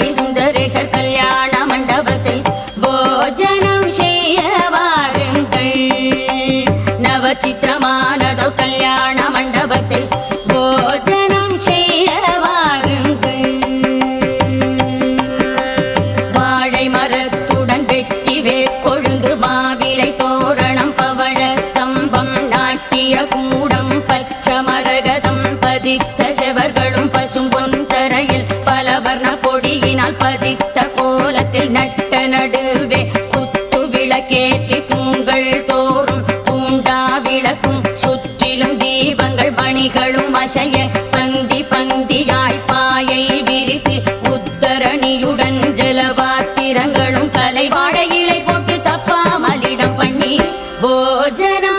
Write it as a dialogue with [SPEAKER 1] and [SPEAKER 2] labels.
[SPEAKER 1] ஸ்ரீ சுந்தரேசர் கல்யாண மண்டபத்தில் போஜனம் செய்ய வாருங்கள். நவச்சித்திரமானதோ கல்யாண மண்டபத்தில் போஜனம் செய்ய வாருங்கள். வாழை மரத்துடன் வெட்டி வேற்கொழுந்து கூடம் பச்சமரகதம் பதித்த செவர்களும் பசும்பொன் தரையில் மாட்ட நடுவே குத்து விளக்கேற்றி பூங்கள் தோறும் பூண்டா விளக்கும். சுற்றிலும் தீபங்கள் பணிகளும் அசைய பந்தி பந்தியாய் பாயை விரித்து உத்தரணியுடன் ஜலபாத்திரங்களும் தலைவாட போட்டு தப்பாமலிடம் பண்ணி. போஜன